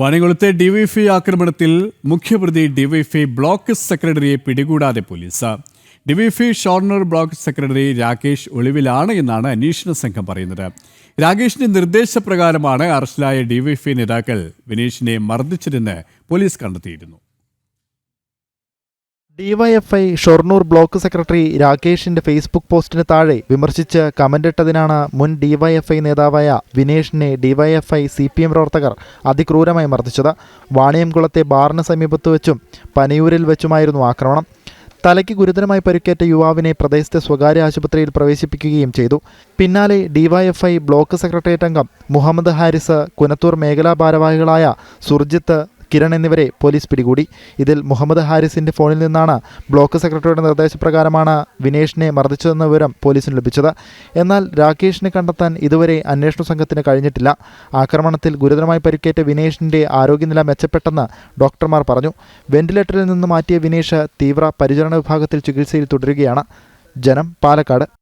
വാണികുളത്തെ DYFI ആക്രമണത്തിൽ മുഖ്യപ്രതി DYFI block സെക്രട്ടറിയെ പിടികൂടാതെ police. DYFI Shoranur block secretary Rakesh ഒളിവിലാണ് എന്നാണ് അന്വേഷണ സംഘം പറയുന്നത്. രാകേഷിന്റെ നിർദ്ദേശപ്രകാരമാണ് അറസ്റ്റിലായ ഡിവൈഫൈ നേതാക്കൾ വിനീഷിനെ മർദ്ദിച്ചതെന്ന് പോലീസ് കണ്ടെത്തിയിരുന്നു. ഡിവൈഎഫ്ഐ ഷൊർണൂർ ബ്ലോക്ക് സെക്രട്ടറി രാകേഷിന്റെ ഫേസ്ബുക്ക് പോസ്റ്റിന് താഴെ വിമർശിച്ച് കമന്റിട്ടതിനാണ് മുൻ ഡിവൈഎഫ്ഐ നേതാവായ വിനേഷിനെ ഡിവൈഎഫ്ഐ സി പി എം പ്രവർത്തകർ അതിക്രൂരമായി മർദ്ദിച്ചത്. വാണിയംകുളത്തെ ബാറിന് സമീപത്ത് വെച്ചും പനയൂരിൽ വെച്ചുമായിരുന്നു ആക്രമണം. തലയ്ക്ക് ഗുരുതരമായി പരിക്കേറ്റ യുവാവിനെ പ്രദേശത്തെ സ്വകാര്യ ആശുപത്രിയിൽ പ്രവേശിപ്പിക്കുകയും ചെയ്തു. പിന്നാലെ ഡിവൈഎഫ്ഐ ബ്ലോക്ക് സെക്രട്ടേറിയറ്റ് അംഗം മുഹമ്മദ് ഹാരിസ് കുനത്തൂർ മേഖലാ ഭാരവാഹികളായ സുർജിത്ത് കിരൺ എന്നിവരെ പോലീസ് പിടികൂടി. ഇതിൽ മുഹമ്മദ് ഹാരിസിന്റെ ഫോണിൽ നിന്നാണ് ബ്ലോക്ക് സെക്രട്ടറിയുടെ നിർദ്ദേശപ്രകാരമാണ് വിനേഷിനെ മർദ്ദിച്ചതെന്ന വിവരം പോലീസിന് ലഭിച്ചത്. എന്നാൽ രാകേഷിനെ കണ്ടെത്താൻ ഇതുവരെ അന്വേഷണ സംഘത്തിന് കഴിഞ്ഞിട്ടില്ല. ആക്രമണത്തിൽ ഗുരുതരമായി പരിക്കേറ്റ വിനേഷിന്റെ ആരോഗ്യനില മെച്ചപ്പെട്ടെന്ന് ഡോക്ടർമാർ പറഞ്ഞു. വെന്റിലേറ്ററിൽ നിന്ന് മാറ്റിയ വിനേഷ് തീവ്ര പരിചരണ വിഭാഗത്തിൽ ചികിത്സയിൽ തുടരുകയാണ്. ജനം പാലക്കാട്.